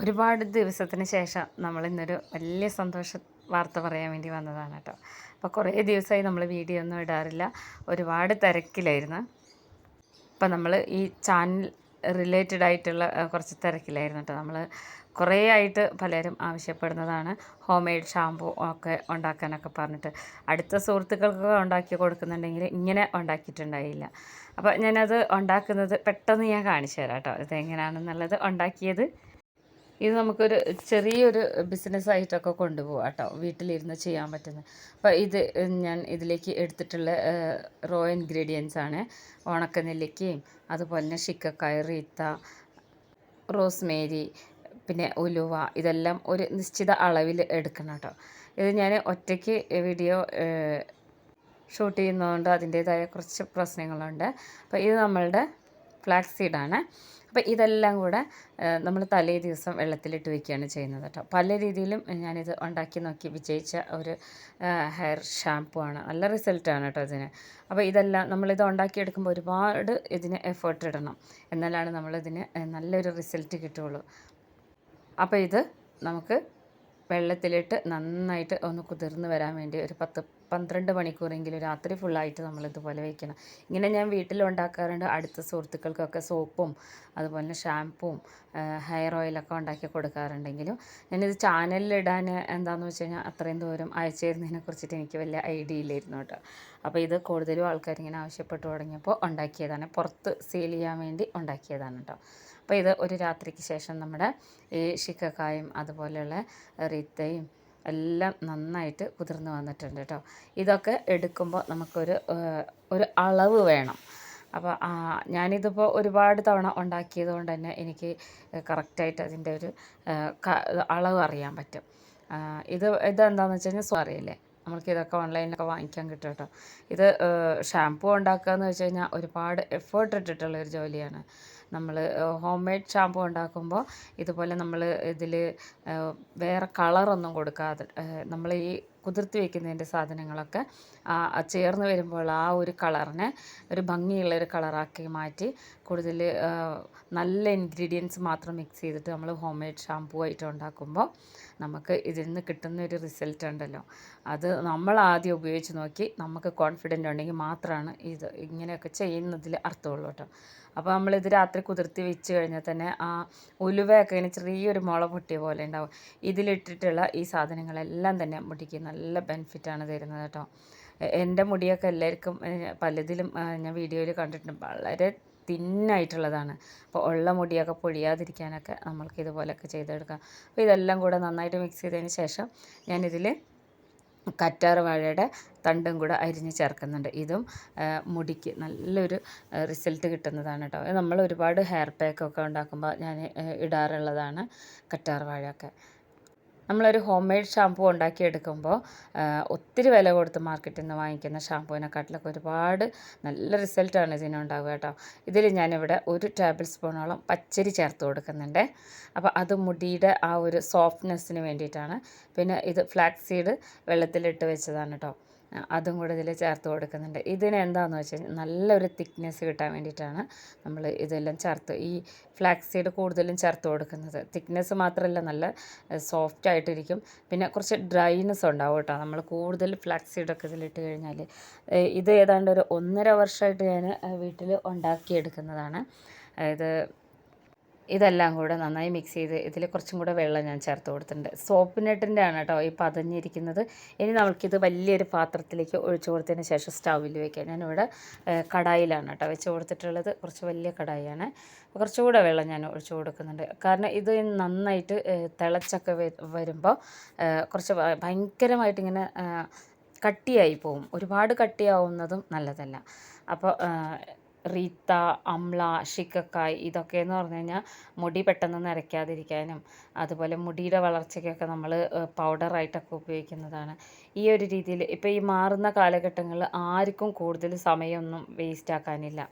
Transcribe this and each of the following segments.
ഒരുപാട് ദിവസത്തിന് ശേഷം നമ്മൾ ഇന്നൊരു വലിയ സന്തോഷ വാർത്ത പറയാൻ വേണ്ടി വന്നതാണ് കേട്ടോ. അപ്പോൾ കുറേ ദിവസമായി നമ്മൾ വീഡിയോ ഒന്നും ഇടാറില്ല. ഒരുപാട് തിരക്കിലായിരുന്നു. അപ്പോൾ നമ്മൾ ഈ ചാനൽ റിലേറ്റഡ് ആയിട്ടുള്ള കുറച്ച് തിരക്കിലായിരുന്നു കേട്ടോ. നമ്മൾ കുറേ ആയിട്ട് പലരും ആവശ്യപ്പെടുന്നതാണ് ഹോം മെയ്ഡ് ഷാമ്പു ഒക്കെ ഉണ്ടാക്കാനൊക്കെ പറഞ്ഞിട്ട്. അടുത്ത സുഹൃത്തുക്കൾക്കൊക്കെ ഉണ്ടാക്കി കൊടുക്കുന്നുണ്ടെങ്കിൽ ഇങ്ങനെ ഉണ്ടാക്കിയിട്ടുണ്ടായില്ല. അപ്പോൾ ഞാനത് ഉണ്ടാക്കുന്നത് പെട്ടെന്ന് ഞാൻ കാണിച്ചു തരാം കേട്ടോ. ഇത് എങ്ങനെയാണെന്നുള്ളത് ഉണ്ടാക്കിയത് ഇത് നമുക്കൊരു ചെറിയൊരു ബിസിനസ്സായിട്ടൊക്കെ കൊണ്ടുപോകാം കേട്ടോ വീട്ടിലിരുന്ന് ചെയ്യാൻ പറ്റുന്ന. അപ്പോൾ ഇത് ഞാൻ ഇതിലേക്ക് എടുത്തിട്ടുള്ള റോ ഇൻഗ്രീഡിയൻസ് ആണ്. ഉണക്കനെല്ലിക്കയും അതുപോലെ തന്നെ ഷിക്കക്കായ റീത്ത റോസ്മേരി പിന്നെ ഉലുവ ഇതെല്ലാം ഒരു നിശ്ചിത അളവിൽ എടുക്കണം കേട്ടോ ഇത് ഞാൻ ഒറ്റയ്ക്ക് വീഡിയോ ഷൂട്ട് ചെയ്യുന്നതുകൊണ്ട് അതിന്റേതായ കുറച്ച് പ്രശ്നങ്ങളുണ്ട്. അപ്പോൾ ഇത് നമ്മളുടെ ഫ്ലാക്സ് സീഡാണ് അപ്പോൾ ഇതെല്ലാം കൂടെ നമ്മൾ തലേ ദിവസം വെള്ളത്തിലിട്ട് വയ്ക്കുകയാണ് ചെയ്യുന്നത് കേട്ടോ. പല രീതിയിലും ഞാനിത് ഉണ്ടാക്കി നോക്കി വിജയിച്ച ഒരു ഹെയർ ഷാംപു ആണ്. നല്ല റിസൾട്ടാണ് കേട്ടോ ഇതിന്. അപ്പോൾ ഇതെല്ലാം നമ്മളിത് ഉണ്ടാക്കിയെടുക്കുമ്പോൾ ഒരുപാട് ഇതിന് എഫേർട്ട് ഇടണം. എന്നാലാണ് നമ്മളിതിന് നല്ലൊരു റിസൾട്ട് കിട്ടുകയുള്ളൂ. അപ്പോൾ ഇത് നമുക്ക് വെള്ളത്തിലിട്ട് നന്നായിട്ട് ഒന്ന് കുതിർന്ന് വരാൻ വേണ്ടി ഒരു പത്ത് പന്ത്രണ്ട് മണിക്കൂറെങ്കിലും രാത്രി ഫുള്ളായിട്ട് നമ്മൾ ഇതുപോലെ വയ്ക്കണം ഇങ്ങനെ ഞാൻ വീട്ടിൽ ഉണ്ടാക്കാറുണ്ട് അടുത്ത സുഹൃത്തുക്കൾക്കൊക്കെ സോപ്പും അതുപോലെ ഷാമ്പുവും ഹെയർ ഓയിലൊക്കെ ഉണ്ടാക്കി കൊടുക്കാറുണ്ടെങ്കിലും ഞാനിത് ചാനലിലിടാൻ എന്താണെന്ന് വെച്ച് കഴിഞ്ഞാൽ അത്രയും ദൂരം അയച്ചിരുന്നതിനെ കുറിച്ചിട്ട് എനിക്ക് വലിയ ഐഡിയ ഇല്ലായിരുന്നു കേട്ടോ. അപ്പോൾ ഇത് കൂടുതലും ആൾക്കാർ ഇങ്ങനെ ആവശ്യപ്പെട്ടു തുടങ്ങിയപ്പോൾ ഉണ്ടാക്കിയതാണ്. പുറത്ത് സെയിൽ ചെയ്യാൻ വേണ്ടി ഉണ്ടാക്കിയതാണ് കേട്ടോ. അപ്പോൾ ഇത് ഒരു രാത്രിക്ക് ശേഷം നമ്മുടെ ഈ ശിക്കക്കായും അതുപോലെയുള്ള റീത്തയും എല്ലാം നന്നായിട്ട് കുതിർന്ന് വന്നിട്ടുണ്ട് കേട്ടോ. ഇതൊക്കെ എടുക്കുമ്പോൾ നമുക്കൊരു ഒരു അളവ് വേണം. അപ്പോൾ ഞാനിതിപ്പോൾ ഒരുപാട് തവണ ഉണ്ടാക്കിയത് കൊണ്ട് തന്നെ എനിക്ക് കറക്റ്റായിട്ട് അതിന്റെ ഒരു അളവ് അറിയാൻ പറ്റും. ഇത് ഇതെന്താണെന്ന് വെച്ച് കഴിഞ്ഞാൽ അറിയില്ലേ നമുക്ക് ഇതൊക്കെ ഓൺലൈനിലൊക്കെ വാങ്ങിക്കാൻ കിട്ടും കേട്ടോ. ഇത് ഷാംപൂ ഉണ്ടാക്കുക എന്ന് വെച്ച് കഴിഞ്ഞാൽ ഒരുപാട് എഫേർട്ട് ഇട്ടിട്ടുള്ള ഒരു ജോലിയാണ്. നമ്മൾ ഹോം മെയ്ഡ് ഷാമ്പൂ ഉണ്ടാക്കുമ്പോൾ ഇതുപോലെ നമ്മൾ ഇതിൽ വേറെ കളറൊന്നും കൊടുക്കാതെ നമ്മൾ ഈ കുതിർത്ത് വെക്കുന്നതിന്റെ സാധനങ്ങളൊക്കെ ചേർന്ന് വരുമ്പോൾ ആ ഒരു കളറിനെ ഒരു ഭംഗിയുള്ള ഒരു കളറാക്കി മാറ്റി കൂടുതൽ നല്ല ഇൻഗ്രീഡിയൻസ് മാത്രം മിക്സ് ചെയ്തിട്ട് നമ്മൾ ഹോം മെയ്ഡ് ഷാമ്പൂ ആയിട്ട് ഉണ്ടാക്കുമ്പോൾ നമുക്ക് ഇതിൽ നിന്ന് കിട്ടുന്ന ഒരു റിസൾട്ട് ഉണ്ടല്ലോ. അത് നമ്മൾ ആദ്യം ഉപയോഗിച്ച് നോക്കി നമുക്ക് കോൺഫിഡന്റ് ഉണ്ടെങ്കിൽ മാത്രമാണ് ഇത് ഇങ്ങനെയൊക്കെ ചെയ്യുന്നതിൽ അർത്ഥമുള്ളൂ കേട്ടോ. അപ്പോൾ നമ്മളിത് രാത്രി കുതിർത്തി വെച്ച് കഴിഞ്ഞാൽ തന്നെ ആ ഉലുവയൊക്കെ ഇങ്ങനെ ചെറിയൊരു മുള പൊട്ടിയ പോലെ ഉണ്ടാവും. ഇതിലിട്ടിട്ടുള്ള ഈ സാധനങ്ങളെല്ലാം തന്നെ മുടിക്ക് നല്ല ബെനിഫിറ്റാണ് തരുന്നത് കേട്ടോ. എന്റെ മുടിയൊക്കെ എല്ലാവർക്കും പലതിലും ഞാൻ വീഡിയോയിൽ കണ്ടിട്ടുണ്ട്. വളരെ തിന്നായിട്ടുള്ളതാണ്. അപ്പോൾ ഉള്ള മുടിയൊക്കെ പൊഴിയാതിരിക്കാനൊക്കെ നമ്മൾക്ക് ഇതുപോലെയൊക്കെ ചെയ്തെടുക്കാം. അപ്പോൾ ഇതെല്ലാം കൂടെ നന്നായിട്ട് മിക്സ് ചെയ്തതിന് ശേഷം ഞാനിതിൽ കറ്റാർ വാഴയുടെ തണ്ടും കൂടെ അരിഞ്ഞ് ചേർക്കുന്നുണ്ട്. ഇതും മുടിക്ക് നല്ലൊരു റിസൾട്ട് കിട്ടുന്നതാണ് കേട്ടോ നമ്മൾ ഒരുപാട് ഹെയർ പാക്കൊക്കെ ഉണ്ടാക്കുമ്പോൾ ഞാൻ ഇടാറുള്ളതാണ് കറ്റാർ വാഴയൊക്കെ. നമ്മളൊരു ഹോം മെയ്ഡ് ഷാമ്പൂ ഉണ്ടാക്കിയെടുക്കുമ്പോൾ ഒത്തിരി വില കൊടുത്ത് മാർക്കറ്റിൽ നിന്ന് വാങ്ങിക്കുന്ന ഷാമ്പൂവിനെക്കാട്ടിലൊക്കെ ഒരുപാട് നല്ല റിസൾട്ടാണ് ഇതിനുണ്ടാവുക കേട്ടോ. ഇതിൽ ഞാനിവിടെ ഒരു ടേബിൾ സ്പൂണോളം പച്ചരി ചേർത്ത് കൊടുക്കുന്നുണ്ട്. അപ്പോൾ അത് മുടിയുടെ ആ ഒരു സോഫ്റ്റ്നെസ്സിന് വേണ്ടിയിട്ടാണ്. പിന്നെ ഇത് ഫ്ലാക്സ് സീഡ് വെള്ളത്തിലിട്ട് വെച്ചതാണ് കേട്ടോ. അതും കൂടെ ഇതിൽ ചേർത്ത് കൊടുക്കുന്നുണ്ട്. ഇതിന് എന്താണെന്ന് വെച്ച് കഴിഞ്ഞാൽ നല്ലൊരു തിക്നെസ് കിട്ടാൻ വേണ്ടിയിട്ടാണ് നമ്മൾ ഇതെല്ലാം ചേർത്ത് ഈ ഫ്ലാക്സ് സീഡ് കൂടുതലും ചേർത്ത് കൊടുക്കുന്നത്. തിക്നെസ് മാത്രമല്ല നല്ല സോഫ്റ്റ് ആയിട്ടിരിക്കും. പിന്നെ കുറച്ച് ഡ്രൈനെസ് ഉണ്ടാവും കേട്ടോ. നമ്മൾ കൂടുതൽ ഫ്ലാക്സ് സീഡൊക്കെ ഇതിലിട്ട് കഴിഞ്ഞാൽ ഇത് ഏതാണ്ട് ഒരു ഒന്നര വർഷമായിട്ട് ഞാൻ വീട്ടിൽ ഉണ്ടാക്കിയെടുക്കുന്നതാണ്. ഇത് ഇതെല്ലാം കൂടെ നന്നായി മിക്സ് ചെയ്ത് ഇതിൽ കുറച്ചും കൂടെ വെള്ളം ഞാൻ ചേർത്ത് കൊടുത്തിട്ടുണ്ട്. സോപ്പിനെട്ടിന്റെ ആണ് കേട്ടോ ഈ പതഞ്ഞിരിക്കുന്നത്. ഇനി നമുക്കിത് വലിയൊരു പാത്രത്തിലേക്ക് ഒഴിച്ചു കൊടുത്തതിന് ശേഷം സ്റ്റൗവിൽ വയ്ക്കാം ഞാനിവിടെ കടായിലാണ് കേട്ടോ വെച്ച് കൊടുത്തിട്ടുള്ളത്. കുറച്ച് വലിയ കടായിയാണ്. കുറച്ചുകൂടെ വെള്ളം ഞാൻ ഒഴിച്ചു കൊടുക്കുന്നുണ്ട്. കാരണം ഇത് നന്നായിട്ട് തിളച്ചൊക്കെ വരുമ്പോൾ കുറച്ച് ഭയങ്കരമായിട്ട് ഇങ്ങനെ കട്ടിയായി പോവും. ഒരുപാട് കട്ടിയാവുന്നതും നല്ലതല്ല. അപ്പോൾ റീത്ത അമ്ല ഷിക്കക്കായ് ഇതൊക്കെ എന്ന് പറഞ്ഞു കഴിഞ്ഞാൽ മുടി പെട്ടെന്ന് നരയ്ക്കാതിരിക്കാനും അതുപോലെ മുടിയുടെ വളർച്ചയ്ക്കൊക്കെ നമ്മൾ പൗഡറായിട്ടൊക്കെ ഉപയോഗിക്കുന്നതാണ്. ഈ ഒരു രീതിയിൽ ഇപ്പോൾ ഈ മാറുന്ന കാലഘട്ടങ്ങളിൽ ആർക്കും കൂടുതൽ സമയമൊന്നും വേസ്റ്റ് ആക്കാനില്ല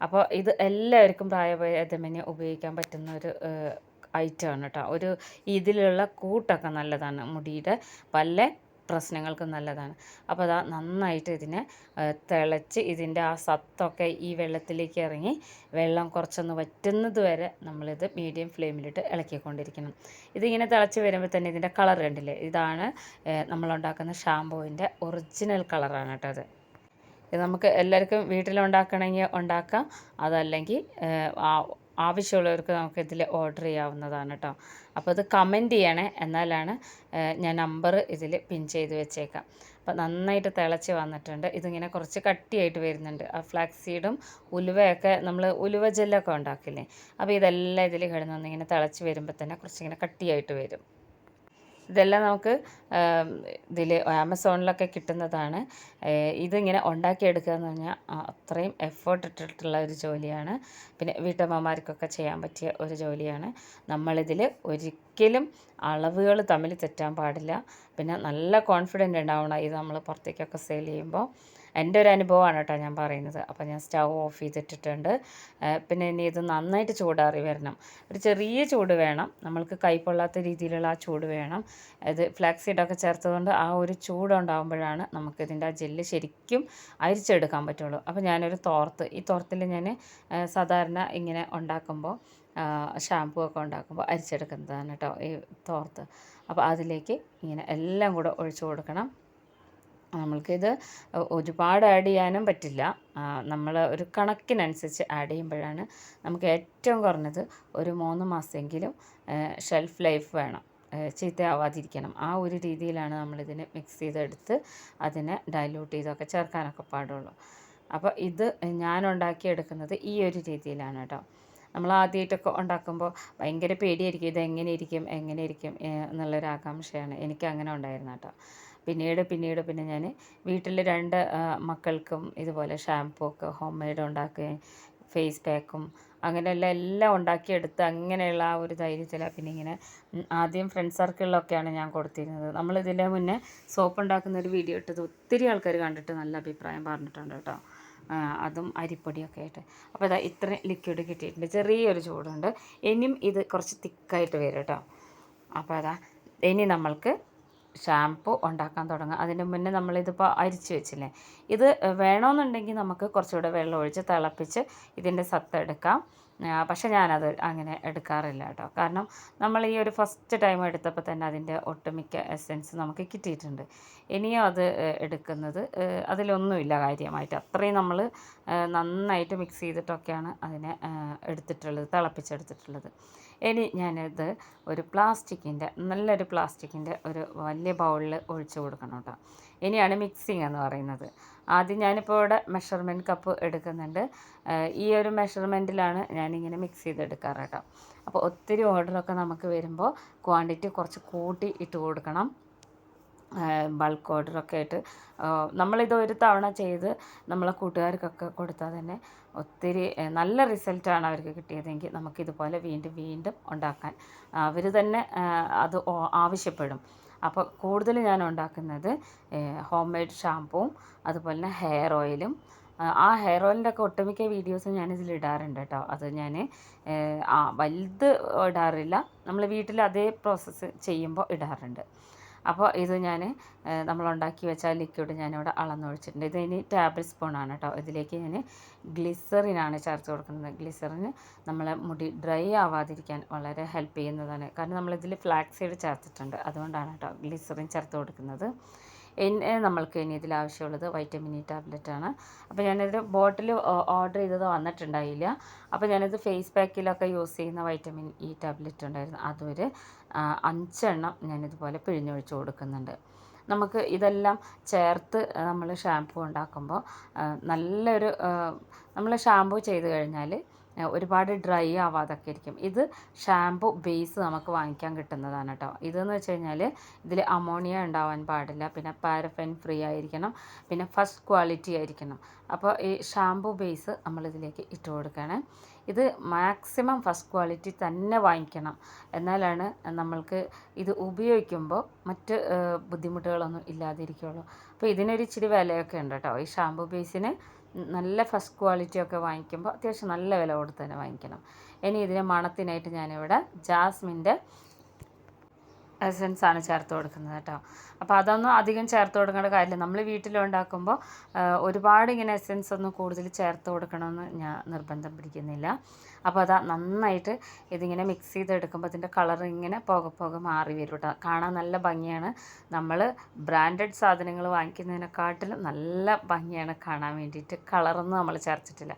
അപ്പോൾ ഇത് എല്ലാവർക്കും പ്രായഭേദമന്യേ ഉപയോഗിക്കാൻ പറ്റുന്ന ഒരു ഐറ്റമാണ് കേട്ടോ. ഒരു ഇതിലുള്ള കൂട്ടൊക്കെ നല്ലതാണ് മുടിയുടെ. പല പ്രശ്നങ്ങൾക്കും നല്ലതാണ്. അപ്പോൾ അതാ നന്നായിട്ട് ഇതിനെ തിളച്ച് ഇതിന്റെ ആ സത്തൊക്കെ ഈ വെള്ളത്തിലേക്ക് ഇറങ്ങി വെള്ളം കുറച്ചൊന്ന് വറ്റുന്നത് വരെ നമ്മളിത് മീഡിയം ഫ്ലെയിമിലിട്ട് ഇളക്കിക്കൊണ്ടിരിക്കണം. ഇതിങ്ങനെ തിളച്ച് വരുമ്പോൾ തന്നെ ഇതിന്റെ കളർ കണ്ടില്ലേ? ഇതാണ് നമ്മളുണ്ടാക്കുന്ന ഷാമ്പൂവിന്റെ ഒറിജിനൽ കളറാണ് കേട്ടോ അത്. ഇത് നമുക്ക് എല്ലാവർക്കും വീട്ടിലുണ്ടാക്കണമെങ്കിൽ ഉണ്ടാക്കാം. അതല്ലെങ്കിൽ ആവശ്യമുള്ളവർക്ക് നമുക്ക് ഇതിൽ ഓർഡർ ചെയ്യാവുന്നതാണ് കേട്ടോ അപ്പോൾ അത് കമന്റ് ചെയ്യണേ. എന്നാലാണ് ഞാൻ നമ്പർ ഇതിൽ പിൻ ചെയ്ത് വെച്ചേക്കാം. അപ്പോൾ നന്നായിട്ട് തിളച്ച് വന്നിട്ടുണ്ട്. ഇതിങ്ങനെ കുറച്ച് കട്ടിയായിട്ട് വരുന്നുണ്ട്. ആ ഫ്ലാക്സ് സീഡും ഉലുവയൊക്കെ നമ്മൾ ഉലുവ ജെല്ലൊക്കെ ഉണ്ടാക്കില്ലേ? അപ്പോൾ ഇതെല്ലാം ഇതിൽ ഇങ്ങനെ തിളച്ച് വരുമ്പോൾ തന്നെ കുറച്ചിങ്ങനെ കട്ടിയായിട്ട് വരും. ഇതെല്ലാം നമുക്ക് ഇതിൽ ആമസോണിലൊക്കെ കിട്ടുന്നതാണ്. ഇതിങ്ങനെ ഉണ്ടാക്കിയെടുക്കുക എന്ന് പറഞ്ഞാൽ അത്രയും എഫേർട്ട് ഇട്ടിട്ടുള്ള ഒരു ജോലിയാണ്. പിന്നെ വീട്ടമ്മമാർക്കൊക്കെ ചെയ്യാൻ പറ്റിയ ഒരു ജോലിയാണ്. നമ്മളിതിൽ ഒരിക്കലും അളവുകൾ തമ്മിൽ തെറ്റാൻ പാടില്ല. പിന്നെ നല്ല കോൺഫിഡന്റ് ഉണ്ടാവണം. ഇത് നമ്മൾ പുറത്തേക്കൊക്കെ സെയിൽ ചെയ്യുമ്പോൾ എന്റെ ഒരു അനുഭവമാണ് കേട്ടോ ഞാൻ പറയുന്നത്. അപ്പോൾ ഞാൻ സ്റ്റൗ ഓഫ് ചെയ്തിട്ടിട്ടുണ്ട്. പിന്നെ ഇനി ഇത് നന്നായിട്ട് ചൂടാറി വരണം. ഒരു ചെറിയ ചൂട് വേണം. നമ്മൾക്ക് കൈപ്പൊള്ളാത്ത രീതിയിലുള്ള ആ ചൂട് വേണം. ഇത് ഫ്ലാക്സ് സീഡൊക്കെ ചേർത്തതുകൊണ്ട് ആ ഒരു ചൂടുണ്ടാകുമ്പോഴാണ് നമുക്കിതിന്റെ ആ ജെല്ല് ശരിക്കും അരിച്ചെടുക്കാൻ പറ്റുള്ളൂ. അപ്പോൾ ഞാനൊരു തോർത്ത് ഈ തോർത്തിൽ ഞാൻ സാധാരണ ഇങ്ങനെ ഉണ്ടാക്കുമ്പോൾ ഷാമ്പൂ ഒക്കെ ഉണ്ടാക്കുമ്പോൾ അരിച്ചെടുക്കുന്നതാണ് കേട്ടോ ഈ തോർത്ത്. അപ്പോൾ അതിലേക്ക് ഇങ്ങനെ എല്ലാം കൂടെ ഒഴിച്ചു കൊടുക്കണം. നമ്മൾക്കിത് ഒരുപാട് ആഡ് ചെയ്യാനും പറ്റില്ല. നമ്മൾ ഒരു കണക്കിനനുസരിച്ച് ആഡ് ചെയ്യുമ്പോഴാണ് നമുക്ക് ഏറ്റവും കുറഞ്ഞത് ഒരു മൂന്ന് മാസമെങ്കിലും ഷെൽഫ് ലൈഫ് വേണം. ചീത്തയാവാതിരിക്കണം. ആ ഒരു രീതിയിലാണ് നമ്മളിതിനെ മിക്സ് ചെയ്തെടുത്ത് അതിനെ ഡൈല്യൂട്ട് ചെയ്തൊക്കെ ചേർക്കാനൊക്കെ പാടുള്ളൂ. അപ്പോൾ ഇത് ഞാൻ ഉണ്ടാക്കിയെടുക്കുന്നത് ഈ ഒരു രീതിയിലാണ് കേട്ടോ. നമ്മൾ ആദ്യമായിട്ടൊക്കെ ഉണ്ടാക്കുമ്പോൾ ഭയങ്കര പേടിയായിരിക്കും ഇത് എങ്ങനെ ഇരിക്കും എങ്ങനെ ഇരിക്കും എന്നുള്ളൊരു ആകാംക്ഷയാണ് എനിക്ക് അങ്ങനെ ഉണ്ടായിരുന്നു കേട്ടോ. പിന്നീട് പിന്നീട് പിന്നെ ഞാൻ വീട്ടിൽ രണ്ട് മക്കൾക്കും ഇതുപോലെ ഷാംപൂ ഒക്കെ ഹോം മെയ്ഡ് ഉണ്ടാക്കുകയും ഫേസ് പാക്കും അങ്ങനെയുള്ള എല്ലാം ഉണ്ടാക്കിയെടുത്ത് അങ്ങനെയുള്ള ആ ഒരു ധൈര്യത്തിലാണ് പിന്നെ ഇങ്ങനെ ആദ്യം ഫ്രണ്ട് സർക്കിളിലൊക്കെയാണ് ഞാൻ കൊടുത്തിരുന്നത്. നമ്മൾ ഇതിന്റെ മുന്നേ സോപ്പ് ഉണ്ടാക്കുന്ന ഒരു വീഡിയോ ഇട്ടത് ഒത്തിരി ആൾക്കാർ കണ്ടിട്ട് നല്ല അഭിപ്രായം പറഞ്ഞിട്ടുണ്ട് കേട്ടോ. അതും അരിപ്പൊടിയൊക്കെ ആയിട്ട്. അപ്പോൾ ഇതാ ഇത്രയും ലിക്വിഡ് കിട്ടിയിട്ടുണ്ട്. ചെറിയൊരു ചൂടുണ്ട്. ഇനിയും ഇത് കുറച്ച് തിക്കായിട്ട് വരും കേട്ടോ. അപ്പോൾ അതാ ഇനി നമ്മൾക്ക് ഷാംപൂ ഉണ്ടാക്കാൻ തുടങ്ങുക അതിന് മുന്നേ നമ്മളിതിപ്പോൾ അരിച്ച് വെച്ചില്ലേ? ഇത് വേണമെന്നുണ്ടെങ്കിൽ നമുക്ക് കുറച്ചുകൂടെ വെള്ളം ഒഴിച്ച് തിളപ്പിച്ച് ഇതിന്റെ സത്ത് എടുക്കാം. പക്ഷേ ഞാനത് അങ്ങനെ എടുക്കാറില്ല കേട്ടോ. കാരണം നമ്മൾ ഈ ഒരു ഫസ്റ്റ് ടൈം എടുത്തപ്പോൾ തന്നെ അതിന്റെ ഒട്ടുമിക്ക എസെൻസ് നമുക്ക് കിട്ടിയിട്ടുണ്ട്. ഇനിയും അത് എടുക്കുന്നത് അതിലൊന്നുമില്ല കാര്യമായിട്ട്. അത്രയും നമ്മൾ നന്നായിട്ട് മിക്സ് ചെയ്തിട്ടൊക്കെയാണ് അതിനെ എടുത്തിട്ടുള്ളത് തിളപ്പിച്ചെടുത്തിട്ടുള്ളത്. ഇനി ഞാനത് ഒരു പ്ലാസ്റ്റിക്കിന്റെ നല്ലൊരു പ്ലാസ്റ്റിക്കിന്റെ ഒരു വലിയ ബൗളിൽ ഒഴിച്ച് കൊടുക്കണം കേട്ടോ. ഇനിയാണ് മിക്സിങ് എന്ന് പറയുന്നത്. ആദ്യം ഞാനിപ്പോൾ ഇവിടെ മെഷർമെന്റ് കപ്പ് എടുക്കുന്നുണ്ട്. ഈ ഒരു മെഷർമെന്റിലാണ് ഞാനിങ്ങനെ മിക്സ് ചെയ്തെടുക്കാറ് കേട്ടോ. അപ്പോൾ ഒത്തിരി ഓർഡറൊക്കെ നമുക്ക് വരുമ്പോൾ ക്വാണ്ടിറ്റി കുറച്ച് കൂട്ടി ഇട്ട് കൊടുക്കണം. ബൾക്ക് ഒക്കെ ആയിട്ട് നമ്മളിത് ഒരു തവണ ചെയ്ത് നമ്മളെ കൂട്ടുകാർക്കൊക്കെ കൊടുത്താൽ തന്നെ ഒത്തിരി നല്ല റിസൾട്ടാണ് അവർക്ക് കിട്ടിയതെങ്കിൽ നമുക്കിതുപോലെ വീണ്ടും വീണ്ടും ഉണ്ടാക്കാൻ അവർ തന്നെ അത് ആവശ്യപ്പെടും. അപ്പോൾ കൂടുതൽ ഞാൻ ഉണ്ടാക്കുന്നത് ഹോം മെയ്ഡ് ഷാമ്പൂവും അതുപോലെ തന്നെ ഹെയർ ഓയിലും ആ ഹെയർ ഓയിലിന്റെ ഒക്കെ ഒട്ടുമിക്ക വീഡിയോസും ഞാനിതിൽ ഇടാറുണ്ട് കേട്ടോ അത് ഞാൻ വലുത് ഇടാറില്ല. നമ്മൾ വീട്ടിൽ അതേ പ്രോസസ്സ് ചെയ്യുമ്പോൾ ഇടാറുണ്ട്. അപ്പോൾ ഇത് ഞാൻ നമ്മൾ ഉണ്ടാക്കി വെച്ച ലിക്വിഡ് ഞാനിവിടെ അളന്നൊഴിച്ചിട്ടുണ്ട്. ഇത് ഇനി ടേബിൾ സ്പൂണാണ് കേട്ടോ ഇതിലേക്ക് ഞാൻ ഗ്ലിസറിനാണ് ചേർത്ത് കൊടുക്കുന്നത്. ഗ്ലിസറിന് നമ്മളെ മുടി ഡ്രൈ ആവാതിരിക്കാൻ വളരെ ഹെൽപ്പ് ചെയ്യുന്നതാണ്. കാരണം നമ്മളിതിൽ ഫ്ലാക്സ് സീഡ് ചേർത്തിട്ടുണ്ട്. അതുകൊണ്ടാണ് കേട്ടോ ഗ്ലിസറിൻ ചേർത്ത് കൊടുക്കുന്നത്. നമ്മൾക്ക് ഇനി ഇതിൽ ആവശ്യമുള്ളത് വൈറ്റമിൻ ഇ ടാബ്ലറ്റ് ആണ്. അപ്പോൾ ഞാനൊരു ബോട്ടിൽ ഓർഡർ ചെയ്തത് വന്നിട്ടുണ്ടായില്ല. അപ്പോൾ ഞാനത് ഫേസ് പാക്കിലൊക്കെ യൂസ് ചെയ്യുന്ന വൈറ്റമിൻ ഇ ടാബ്ലറ്റ് ഉണ്ടായിരുന്നു. അതൊരു അഞ്ചെണ്ണം ഞാനിതുപോലെ പിഴിഞ്ഞൊഴിച്ച് കൊടുക്കുന്നുണ്ട്. നമുക്ക് ഇതെല്ലാം ചേർത്ത് നമ്മൾ ഷാംപൂ ഉണ്ടാക്കുമ്പോൾ നല്ലൊരു നമ്മൾ ഷാംപൂ ചെയ്ത് കഴിഞ്ഞാൽ ഒരുപാട് ഡ്രൈ ആവാതൊക്കെ ഇരിക്കും ഇത് ഷാംപൂ ബേസ് നമുക്ക് വാങ്ങിക്കാൻ കിട്ടുന്നതാണ് കേട്ടോ ഇതെന്ന് വെച്ച് കഴിഞ്ഞാൽ ഇതിൽ അമോണിയ ഉണ്ടാവാൻ പാടില്ല. പിന്നെ പാരഫൻ ഫ്രീ ആയിരിക്കണം. പിന്നെ ഫസ്റ്റ് ക്വാളിറ്റി ആയിരിക്കണം. അപ്പോൾ ഈ ഷാംപൂ ബേസ് നമ്മളിതിലേക്ക് ഇട്ട് കൊടുക്കുകയാണ്. ഇത് മാക്സിമം ഫസ്റ്റ് ക്വാളിറ്റി തന്നെ വാങ്ങിക്കണം. എന്നാലാണ് നമ്മൾക്ക് ഇത് ഉപയോഗിക്കുമ്പോൾ മറ്റ് ബുദ്ധിമുട്ടുകളൊന്നും ഇല്ലാതിരിക്കുകയുള്ളൂ അപ്പോൾ ഇതിനൊരു ഇച്ചിരി വിലയൊക്കെ ഉണ്ട് കേട്ടോ ഈ ഷാംപൂ ബേസിന് നല്ല ഫസ്റ്റ് ക്വാളിറ്റി ഒക്കെ വാങ്ങിക്കുമ്പോൾ അത്യാവശ്യം നല്ല വില കൊടുത്ത് തന്നെ വാങ്ങിക്കണം. ഇനി ഇതിന് മണത്തിനായിട്ട് ഞാനിവിടെ ജാസ്മിന്റെ എസൻസ് ആണ് ചേർത്ത് കൊടുക്കുന്നത് കേട്ടോ. അപ്പോൾ അതൊന്നും അധികം ചേർത്ത് കൊടുക്കേണ്ട കാര്യമില്ല. നമ്മൾ വീട്ടിലുണ്ടാക്കുമ്പോൾ ഒരുപാട് ഇങ്ങനെ എസൻസ് ഒന്നും കൂടുതൽ ചേർത്ത് കൊടുക്കണമെന്ന് ഞാൻ നിർബന്ധം പിടിക്കുന്നില്ല. അപ്പോൾ അതാ നന്നായിട്ട് ഇതിങ്ങനെ മിക്സ് ചെയ്തെടുക്കുമ്പോൾ അതിന്റെ കളർ ഇങ്ങനെ പോകെ പോകെ മാറി വരും കേട്ടോ. കാണാൻ നല്ല ഭംഗിയാണ്. നമ്മൾ ബ്രാൻഡഡ് സാധനങ്ങൾ വാങ്ങിക്കുന്നതിനെക്കാട്ടിലും നല്ല ഭംഗിയാണ് കാണാൻ വേണ്ടിയിട്ട് കളറൊന്നും നമ്മൾ ചേർത്തിട്ടില്ല.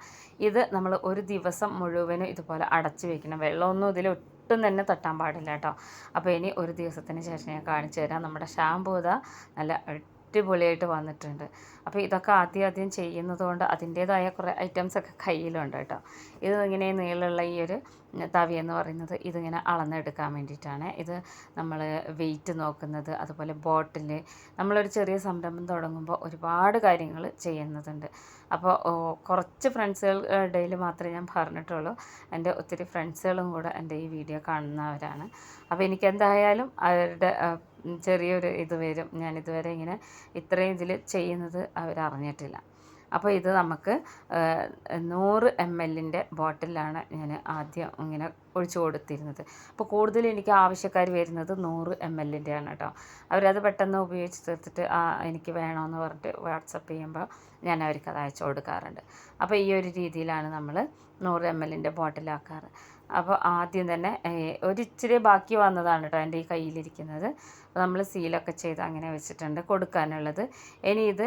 ഇത് നമ്മൾ ഒരു ദിവസം മുഴുവനും ഇതുപോലെ അടച്ചു വയ്ക്കണം വെള്ളമൊന്നും ഇതിൽ ഒട്ടും തന്നെ തട്ടാൻ പാടില്ല കേട്ടോ. അപ്പോൾ ഇനി ഒരു ദിവസത്തിന് ശേഷം ഞാൻ കാണിച്ചു തരാം. നമ്മുടെ ഷാംപൂ ഇതാ നല്ല അടിപൊളിയായിട്ട് വന്നിട്ടുണ്ട്. അപ്പോൾ ഇതൊക്കെ ആദ്യം ആദ്യം ചെയ്യുന്നത് കൊണ്ട് അതിന്റേതായ കുറേ ഐറ്റംസൊക്കെ കയ്യിലുണ്ട് കേട്ടോ. ഇത് ഇങ്ങനെ നീളമുള്ള ഈ ഒരു തവി എന്ന് പറയുന്നത് ഇതിങ്ങനെ അളന്നെടുക്കാൻ വേണ്ടിയിട്ടാണ്. ഇത് നമ്മൾ വെയിറ്റ് നോക്കുന്നത് അതുപോലെ ബോട്ടിൽ നമ്മളൊരു ചെറിയ സംരംഭം തുടങ്ങുമ്പോൾ ഒരുപാട് കാര്യങ്ങൾ ചെയ്യുന്നതുണ്ട്. അപ്പോൾ കുറച്ച് ഫ്രണ്ട്സുകളുടെ ഇടയിൽ മാത്രമേ ഞാൻ പറഞ്ഞിട്ടുള്ളൂ. എന്റെ ഒത്തിരി ഫ്രണ്ട്സുകളും കൂടെ എന്റെ ഈ വീഡിയോ കാണുന്നവരാണ്. അപ്പോൾ എനിക്ക് എന്തായാലും അവരുടെ ചെറിയൊരു ഇത് വരും. ഞാൻ ഇതുവരെ ഇങ്ങനെ ഇത്രയും ഇതിൽ ചെയ്യുന്നത് അവരറിഞ്ഞിട്ടില്ല അപ്പോൾ ഇത് നമുക്ക് നൂറ് എം എല്ലിന്റെ ബോട്ടിലാണ് ഞാൻ ആദ്യം ഇങ്ങനെ ഒഴിച്ചു കൊടുത്തിരുന്നത്. അപ്പോൾ കൂടുതൽ എനിക്ക് ആവശ്യക്കാർ വരുന്നത് നൂറ് എം എല്ലിന്റെ ആണ് കേട്ടോ അവരത് പെട്ടെന്ന് ഉപയോഗിച്ച് തീർത്തിട്ട് ആ എനിക്ക് വേണമെന്ന് പറഞ്ഞിട്ട് വാട്സപ്പ് ചെയ്യുമ്പോൾ ഞാൻ അവർക്ക് അത് അയച്ചു കൊടുക്കാറുണ്ട്. അപ്പോൾ ഈ ഒരു രീതിയിലാണ് നമ്മൾ നൂറ് എം എല്ലിന്റെ ബോട്ടിലാക്കാറ്. അപ്പോൾ ആദ്യം തന്നെ ഒരു ഒരിച്ചിരി ബാക്കി വന്നതാണ് കേട്ടോ എന്റെ ഈ കയ്യിലിരിക്കുന്നത്. അപ്പോൾ നമ്മൾ സീലൊക്കെ ചെയ്ത് അങ്ങനെ വെച്ചിട്ടുണ്ട് കൊടുക്കാനുള്ളത്. ഇനി ഇത്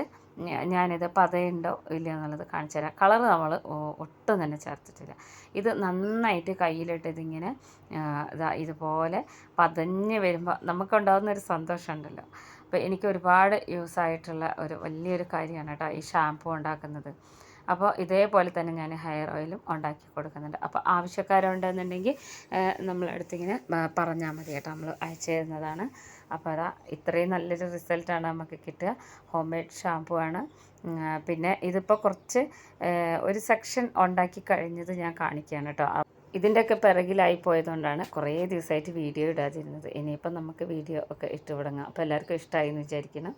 ഞാനിത് പതയുണ്ടോ ഇല്ല എന്നുള്ളത് കാണിച്ചു തരാം. കളർ നമ്മൾ ഒട്ടും തന്നെ ചേർത്തിട്ടില്ല. ഇത് നന്നായിട്ട് കയ്യിലിട്ട് ഇതിങ്ങനെ ഇതാ ഇതുപോലെ പതഞ്ഞ് വരുമ്പോൾ നമുക്കുണ്ടാകുന്ന ഒരു സന്തോഷമുണ്ടല്ലോ അപ്പോൾ എനിക്ക് ഒരുപാട് യൂസ് ആയിട്ടുള്ള ഒരു വലിയൊരു കാര്യമാണ് കേട്ടോ ഈ ഷാമ്പൂ ഉണ്ടാക്കുന്നത്. അപ്പോൾ ഇതേപോലെ തന്നെ ഞാൻ ഹെയർ ഓയിലും ഉണ്ടാക്കി കൊടുക്കുന്നുണ്ട്. അപ്പോൾ ആവശ്യക്കാരുണ്ടെന്നുണ്ടെങ്കിൽ നമ്മളടുത്തിങ്ങനെ പറഞ്ഞാൽ മതി കേട്ടോ. നമ്മൾ അയച്ചു തരുന്നതാണ്. അപ്പോൾ അതാ ഇത്രയും നല്ലൊരു റിസൾട്ടാണ് നമുക്ക് കിട്ടുക. ഹോം മെയ്ഡ് ഷാമ്പു ആണ് പിന്നെ ഇതിപ്പോൾ കുറച്ച് ഒരു സെക്ഷൻ ഉണ്ടാക്കി കഴിഞ്ഞത് ഞാൻ കാണിക്കുകയാണ് കേട്ടോ. ഇതിന്റെയൊക്കെ പിറകിലായി പോയതുകൊണ്ടാണ് കുറേ ദിവസമായിട്ട് വീഡിയോ ഇടാതിരുന്നത്. ഇനിയിപ്പം നമുക്ക് വീഡിയോ ഒക്കെ ഇട്ട് തുടങ്ങാം. അപ്പോൾ എല്ലാവർക്കും ഇഷ്ടമായി എന്ന് വിചാരിക്കണം